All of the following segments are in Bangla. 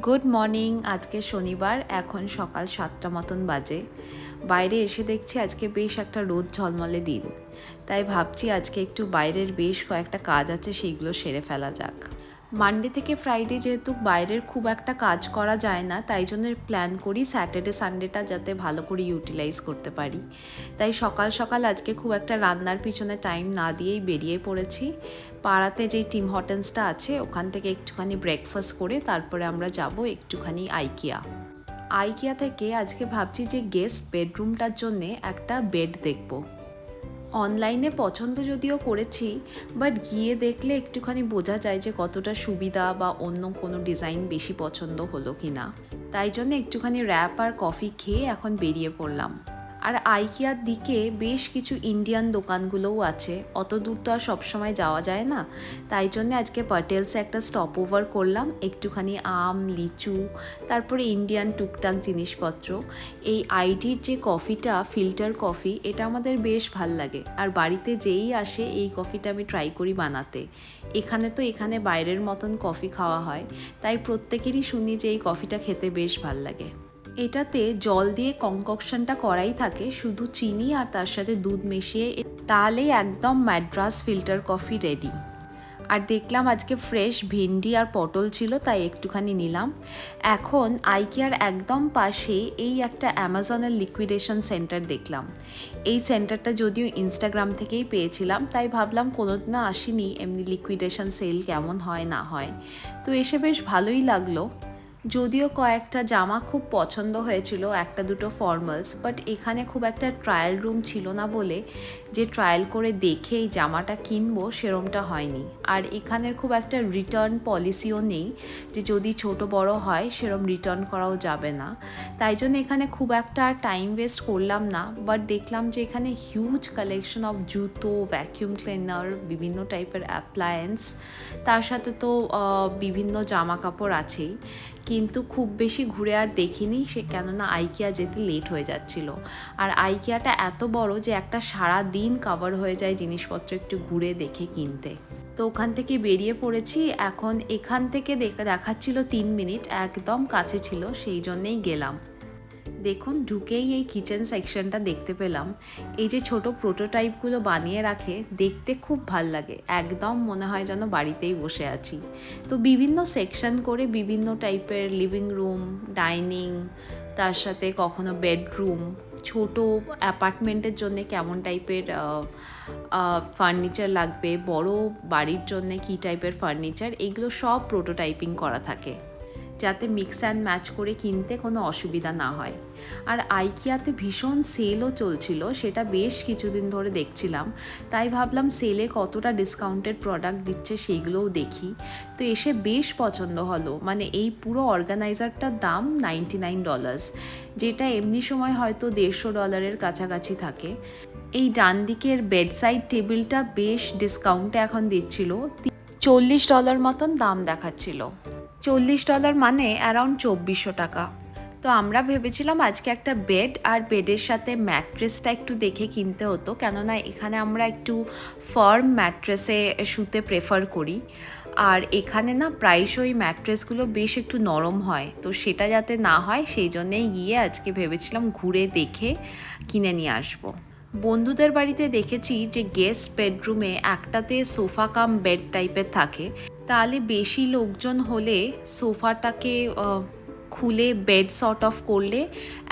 গুড মর্নিং, আজকে শনিবার, এখন সকাল সাতটা মতন বাজে। বাইরে এসে দেখছি আজকে বেশ একটা রোদ ঝলমলে দিন। তাই ভাবছি আজকে একটু বাইরের বেশ কয়েকটা কাজ আছে, সেইগুলো সেরে ফেলা যাক। মানডে থেকে ফ্রাইডে যেহেতু বাইরের খুব একটা কাজ করা যায় না, তাই জন্য প্ল্যান করি স্যাটারডে সানডেটা যাতে ভালো করে ইউটিলাইজ করতে পারি। তাই সকাল সকাল আজকে খুব একটা রান্নার পিছনে টাইম না দিয়েই বেরিয়ে পড়েছি। পাড়াতে যেই টিম হটেন্সটা আছে, ওখান থেকে একটুখানি ব্রেকফাস্ট করে তারপরে আমরা যাব একটুখানি আইকিয়া আইকিয়া থেকে আজকে ভাবছি যে গেস্ট বেডরুমটার জন্যে একটা বেড দেখব। অনলাইনে পছন্দ যদিও করেছি বাট গিয়ে দেখলে একটুখানি বোঝা যায় যে কতটা সুবিধা বা অন্য কোনো ডিজাইন বেশি পছন্দ হলো কি না তাই জন্য একটুখানি র্যাপ আর কফি খেয়ে এখন বেরিয়ে পড়লাম। আর আইকিয়ার দিকে বেশ কিছু ইন্ডিয়ান দোকানগুলোও আছে। অত দূর তো আর সবসময় যাওয়া যায় না। তাই জন্য আজকে পাটেলসে একটা স্টপ ওভার করলাম। একটুখানি আম, লিচু, তারপরে ইন্ডিয়ান টুকটাক জিনিসপত্র। এই আইডির যে কফিটা ফিল্টার কফি, এটা আমাদের বেশ ভালো লাগে। আর বাড়িতে যেই আসে, এই কফিটা আমি ট্রাই করি বানাতে। এখানে তো এখানে বাইরের মতন কফি খাওয়া হয়। তাই প্রত্যেকেরই শুনি যে এই কফিটা খেতে বেশ ভালো লাগে। এটাতে জল দিয়ে কনককশনটা করাই থাকে, শুধু চিনি আর তার সাথে দুধ মিশিয়ে তাহলেই একদম ম্যাড্রাস ফিল্টার কফি রেডি। আর দেখলাম আজকে ফ্রেশ ভেন্ডি আর পটল ছিল, তাই একটুখানি নিলাম। এখন আইকিয়ার একদম পাশে এই একটা অ্যামাজনের লিকুইডেশন সেন্টার দেখলাম। এই সেন্টারটা যদিও ইনস্টাগ্রাম থেকেই পেয়েছিলাম, তাই ভাবলাম কোনো না আসিনি, এমনি লিকুইডেশন সেল কেমন হয় না হয়। তো এসে বেশ ভালোই লাগল। যদিও কয়েকটা জামা খুব পছন্দ হয়েছিল, একটা দুটো ফর্মালস বাট এখানে খুব একটা ট্রায়াল রুম ছিল না বলে যে ট্রায়াল করে দেখে এই জামাটা কিনবো সেরমটা হয়নি। আর এখানের খুব একটা রিটার্ন পলিসিও নেই যে যদি ছোট বড় হয় সেরম রিটার্ন করাও যাবে না। তাই জন্য এখানে খুব একটা টাইম ওয়েস্ট করলাম না বাট দেখলাম যে এখানে হিউজ কালেকশন অফ জুতো ভ্যাকিউম ক্লিনার বিভিন্ন টাইপের অ্যাপ্লায়েন্স তার সাথে তো বিভিন্ন জামা কাপড় আছেই। কিন্তু খুব বেশি ঘুরে আর দেখিনি, সে কেননা আইকিয়া যেতে লেট হয়ে যাচ্ছিল। আর আইকিয়াটা এত বড় যে একটা সারা দিন কাভার হয়ে যায় জিনিসপত্র একটু ঘুরে দেখে কিনতে। তো ওখান থেকে বেরিয়ে পড়েছি, এখন এখান থেকে দেখা, দেখাচ্ছিল তিন মিনিট, একদম কাছে ছিল, সেই জন্যেই গেলাম। দেখুন, ঢুকেই এই কিচেন সেকশনটা দেখতে পেলাম। এই যে ছোট প্রোটোটাইপগুলো বানিয়ে রাখে, দেখতে খুব ভালো লাগে। একদম মনে হয় যেন বাড়িতেই বসে আছি। তো বিভিন্ন সেকশন করে বিভিন্ন টাইপের লিভিং রুম ডাইনিং তার সাথে কখনো বেডরুম ছোট অ্যাপার্টমেন্টের জন্য কেমন টাইপের ফার্নিচার লাগবে, বড় বাড়ির জন্য কী টাইপের ফার্নিচার এগুলো সব প্রোটোটাইপিং করা থাকে। যাতে মিক্স অ্যান্ড ম্যাচ করে কিনতে কোনো অসুবিধা না হয়। আর আইকিয়াতে ভীষণ সেলও চলছিল, সেটা বেশ কিছুদিন ধরে দেখছিলাম। তাই ভাবলাম সেলে কতটা ডিসকাউন্টেড প্রোডাক্ট দিচ্ছে সেইগুলোও দেখি। তো এসে বেশ পছন্দ হলো মানে এই পুরো অর্গানাইজারটার দাম নাইনটি নাইন ডলার্স যেটা এমনি সময় হয়তো দেড়শো ডলারের কাছাকাছি থাকে। এই ডান দিকের বেডসাইড টেবিলটা বেশ ডিসকাউন্টে এখন দিচ্ছিল চল্লিশ ডলার মতন দাম দেখাচ্ছিল। চল্লিশ ডলার মানে অ্যারাউন্ড চব্বিশশো টাকা। তো আমরা ভেবেছিলাম আজকে একটা বেড আর বেডের সাথে ম্যাট্রেসটা একটু দেখে কিনতে হতো, কেননা এখানে আমরা একটু ফার্ম ম্যাট্রেসে শুতে প্রেফার করি। আর এখানে না প্রায়শই ম্যাট্রেসগুলো বেশ একটু নরম হয়, তো সেটা যাতে না হয় সেই জন্যেই গিয়ে আজকে ভেবেছিলাম ঘুরে দেখে কিনে নিয়ে আসব। বন্ধুদের বাড়িতে দেখেছি যে গেস্ট বেডরুমে একটাতে সোফা কাম বেড টাইপের থাকে। তাহলে বেশি লোকজন হলে সোফাটাকে খুলে বেড সর্ট অফ করলে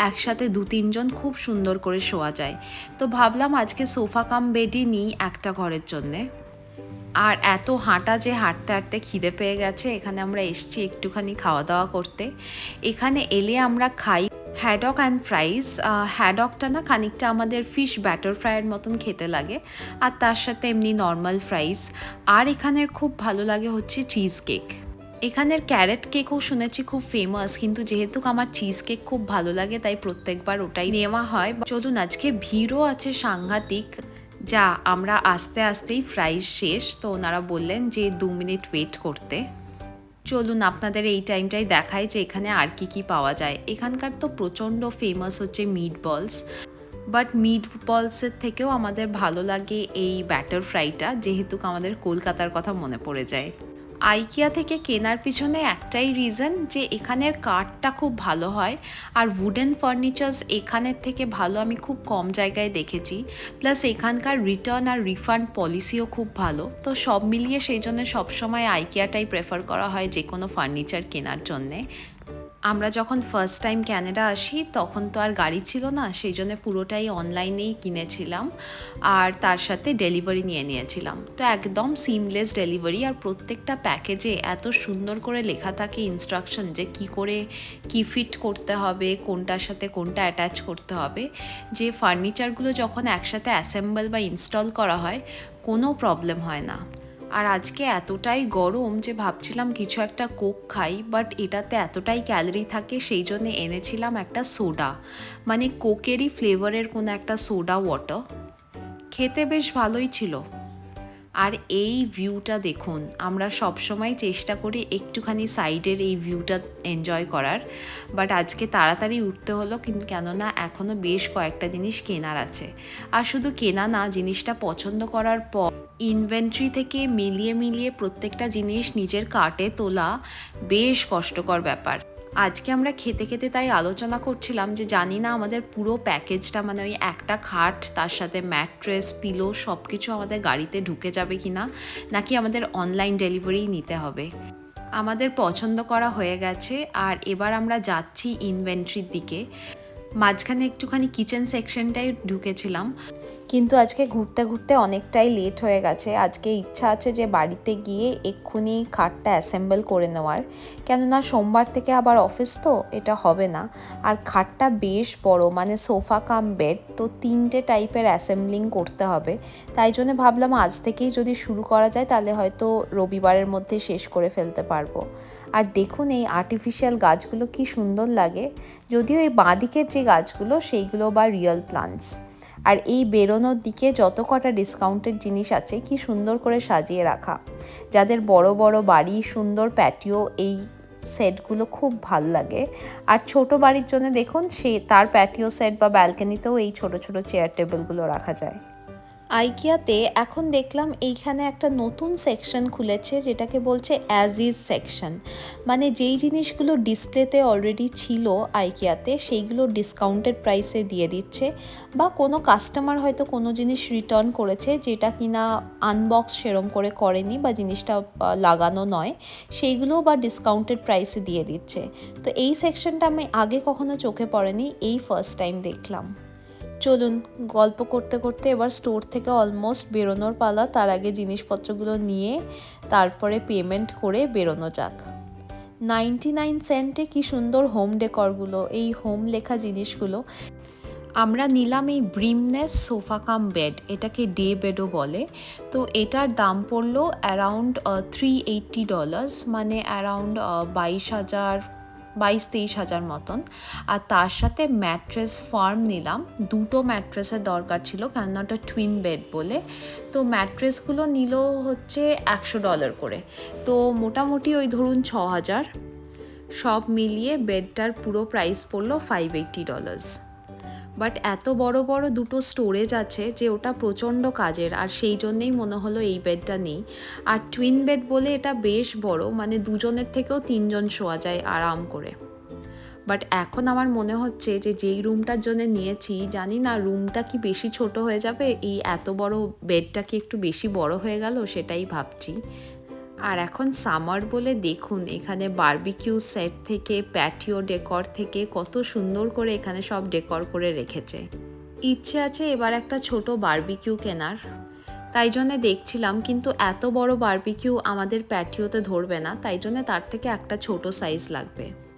একসাথে দু তিনজন খুব সুন্দর করে শোয়া যায়। তো ভাবলাম আজকে সোফা কাম বেডই নিই একটা ঘরের জন্যে। আর এত হাঁটা যে হাঁটতে হাঁটতে খিদে পেয়ে গেছে, এখানে আমরা এসছি একটুখানি খাওয়া দাওয়া করতে। এখানে এলে আমরা খাই হ্যাডক অ্যান্ড ফ্রাইস হ্যাডকটা না খানিকটা আমাদের ফিশ ব্যাটার ফ্রাইয়ের মতন খেতে লাগে। আর তার সাথে এমনি নর্মাল ফ্রাইস আর এখানের খুব ভালো লাগে হচ্ছে চিজ কেক এখানের ক্যারেট কেকও শুনেছি খুব ফেমাস কিন্তু যেহেতু আমার চিজ কেক খুব ভালো লাগে, তাই প্রত্যেকবার ওটাই নেওয়া হয়। চলুন, আজকে ভিড়ও আছে সাংঘাতিক, যা আমরা আস্তে আস্তেই ফ্রাইস শেষ। তো ওনারা বললেন যে দু মিনিট ওয়েট করতে। চলুন আপনাদের এই টাইমটাই দেখায় যে এখানে আর কি কি পাওয়া যায়। এখানকার তো প্রচণ্ড ফেমাস হচ্ছে মিট বলস বাট মিট বলসের থেকেও আমাদের ভালো লাগে এই ব্যাটার ফ্রাইটা যেহেতু আমাদের কলকাতার কথা মনে পড়ে যায়। আইকিয়া থেকে কেনার পিছনে একটাই রিজন যে এখানের কাঠটা খুব ভালো হয় আর উডেন ফার্নিচার্স এখানের থেকে ভালো আমি খুব কম জায়গায় দেখেছি। প্লাস এখানকার রিটার্ন আর রিফান্ড পলিসিও খুব ভালো। তো সব মিলিয়ে সেই জন্য সবসময় আইকিয়াটাই প্রেফার করা হয় যে কোনো ফার্নিচার কেনার জন্যে। আমরা যখন ফার্স্ট টাইম ক্যানাডা আসি, তখন তো আর গাড়ি ছিল না, সেই জন্য পুরোটাই অনলাইনেই কিনেছিলাম আর তার সাথে ডেলিভারি নিয়ে নিয়েছিলাম। তো একদম সিমলেস ডেলিভারি আর প্রত্যেকটা প্যাকেজে এত সুন্দর করে লেখা থাকে ইনস্ট্রাকশন যে কি করে কি ফিট করতে হবে, কোনটার সাথে কোনটা অ্যাটাচ করতে হবে। যে ফার্নিচারগুলো যখন একসাথে অ্যাসেম্বল বা ইনস্টল করা হয়, কোনো প্রবলেম হয় না। আর আজকে এতটাই গরম যে ভাবছিলাম কিছু একটা কোক খাই বাট এটাতে এতটাই ক্যালোরি থাকে সেই জন্য এনেছিলাম একটা সোডা মানে কোকেরই ফ্লেভারের কোনো একটা সোডা ওয়াটার খেতে বেশ ভালোই ছিল। আর এই ভিউটা দেখুন, আমরা সবসময় চেষ্টা করি একটুখানি সাইডের এই ভিউটা এনজয় করার। বাট আজকে তাড়াতাড়ি উঠতে হলো কিন্তু কেননা এখনও বেশ কয়েকটা জিনিস কেনার আছে। আর শুধু কেনা না, জিনিসটা পছন্দ করার পর ইনভেন্টরি থেকে মিলিয়ে মিলিয়ে প্রত্যেকটা জিনিস নিজের কার্টে তোলা বেশ কষ্টকর ব্যাপার। আজকে আমরা খেতে খেতে তাই আলোচনা করছিলাম যে জানি না আমাদের পুরো প্যাকেজটা মানে ওই একটা খাট, তার সাথে ম্যাট্রেস পিলো সব কিছু আমাদের গাড়িতে ঢুকে যাবে কি না নাকি আমাদের অনলাইন ডেলিভারি নিতে হবে। আমাদের পছন্দ করা হয়ে গেছে, আর এবার আমরা যাচ্ছি ইনভেন্টরির দিকে। মাঝখানে একটুখানি কিচেন সেকশনটাই ঢুকেছিলাম। কিন্তু আজকে ঘুরতে ঘুরতে অনেকটাই লেট হয়ে গেছে। আজকে ইচ্ছা আছে যে বাড়িতে গিয়ে এক্ষুনি খাটটা অ্যাসেম্বল করে নেওয়ার। কেননা সোমবার থেকে আবার অফিস তো, এটা হবে না। আর খাটটা বেশ বড় মানে সোফা কাম বেড তো তিনটে টাইপের অ্যাসেম্বলিং করতে হবে। তাই জন্য ভাবলাম আজ থেকেই যদি শুরু করা যায়, তাহলে হয়তো রবিবারের মধ্যে শেষ করে ফেলতে পারব। আর দেখুন এই আর্টিফিশিয়াল গাছগুলো কি সুন্দর লাগে। যদিও এই বাঁদিকের যে গাছগুলো, সেইগুলো বা রিয়েল প্লান্টস আর এই বেরোনোর দিকে যত কটা ডিসকাউন্টের জিনিস আছে, কি সুন্দর করে সাজিয়ে রাখা। যাদের বড় বড় বাড়ি, সুন্দর প্যাটিও এই সেটগুলো খুব ভালো লাগে। আর ছোট বাড়ির জন্য দেখুন, সে, তার প্যাটিও সেট বা ব্যালকানিতেও এই ছোট ছোট চেয়ার টেবিলগুলো রাখা যায়। আইকিয়াতে এখন দেখলাম এইখানে একটা নতুন সেকশন খুলেছে যেটাকে বলছে অ্যাজ ইজ সেকশন মানে যেই জিনিসগুলো ডিসপ্লেতে অলরেডি ছিল আইকিয়াতে, সেইগুলো ডিসকাউন্টেড প্রাইসে দিয়ে দিচ্ছে বা কোনো কাস্টমার হয়তো কোনো জিনিস রিটার্ন করেছে যেটা কিনা আনবক্স সেরম করে করেনি বা জিনিসটা লাগানো নয়, সেইগুলো বা ডিসকাউন্টেড প্রাইসে দিয়ে দিচ্ছে। তো এই সেকশনটা আমি আগে কখনো চোখে পড়েনি, এই ফার্স্ট টাইম দেখলাম। চলুন, গল্প করতে করতে এবার স্টোর থেকে অলমোস্ট বেরোনোর পালা, তার আগে জিনিসপত্রগুলো নিয়ে তারপরে পেমেন্ট করে বেরোনো যাক। নাইনটি নাইন সেন্টে কি সুন্দর হোম ডেকরগুলো এই হোম লেখা জিনিসগুলো। আমরা নিলাম এই ব্রিমনেস সোফা কাম বেড এটাকে ডে বেডও বলে। তো এটার দাম পড়ল অ্যারাউন্ড থ্রি এইট্টি ডলার্স মানে অ্যারাউন্ড বাইশ হাজার বাইশ তেইশ হাজার মতন। আর তার সাথে ম্যাট্রেস ফার্ম নিলাম। দুটো ম্যাট্রেসের দরকার ছিল কেননা ওটা টুইন বেড বলে। তো ম্যাট্রেসগুলো নিল হচ্ছে একশো ডলার করে। তো মোটামুটি ওই ধরুন ছ হাজার। সব মিলিয়ে বেডটার পুরো প্রাইস পড়ল ফাইভ এইট্টি ডলার্স বাট এত বড় বড় দুটো স্টোরেজ আছে যে ওটা প্রচণ্ড কাজের। আর সেই জন্যেই মনে হলো এই বেডটা নেই। আর টুইন বেড বলে এটা বেশ বড় মানে দুজনের থেকেও তিনজন শোয়া যায় আরাম করে। বাট এখন আমার মনে হচ্ছে যে যেই রুমটার জন্য নিয়েছি, জানি না রুমটা কি বেশি ছোট হয়ে যাবে? এই এত বড় বেডটা কি একটু বেশি বড় হয়ে গেল? সেটাই ভাবছি। আর এখন সামার বলে দেখুন, এখানে বার্বিকিউ সেট থেকে প্যাটিও ডেকর থেকে কত সুন্দর করে এখানে সব ডেকর করে রেখেছে। ইচ্ছে আছে এবার একটা ছোট বার্বিকিউ কেনার। তাই জন্যে দেখছিলাম, কিন্তু এত বড় বার্বিকিউ আমাদের প্যাটিওতে ধরবে না, তাই জন্যে তার থেকে একটা ছোট সাইজ লাগবে।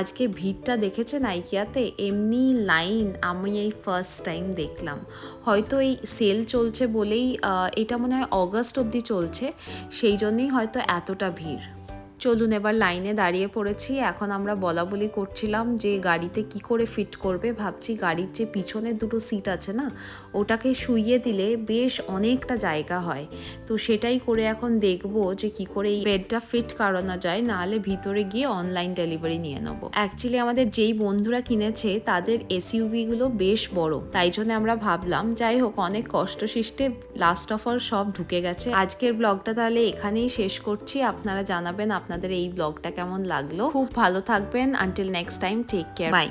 আজকে ভিড়টা দেখেছেন আইকিয়াতে এমনি লাইন আমি এই ফার্স্ট টাইম দেখলাম। হয়তো এই সেল চলছে বলেই এটা মনে হয় অগস্ট অবধি চলছে, সেই জন্যেই হয়তো এতটা ভিড়। চলুন এবার লাইনে দাঁড়িয়ে পড়েছি। এখন আমরা বলা বলি করছিলাম যে গাড়িতে কি করে ফিট করবে। ভাবছি গাড়ির যে পিছনের দুটো সিট আছে না, ওটাকে শুইয়ে দিলে বেশ অনেকটা জায়গা হয়। তো সেটাই করে এখন দেখব যে কি করে এই বেডটা ফিট করানো যায়, নাহলে ভিতরে গিয়ে অনলাইন ডেলিভারি নিয়ে নেব। অ্যাকচুয়ালি আমাদের যেই বন্ধুরা কিনেছে, তাদের এসইউভি গুলো বেশ বড়। তাই জন্য আমরা ভাবলাম, যাই হোক, অনেক কষ্ট সৃষ্টে লাস্ট অফ অল সব ঢুকে গেছে। আজকের ব্লগটা তাহলে এখানেই শেষ করছি। আপনারা জানাবেন আপনাদের এই ব্লগটা কেমন লাগল? খুব ভালো থাকবেন। Until next time take care bye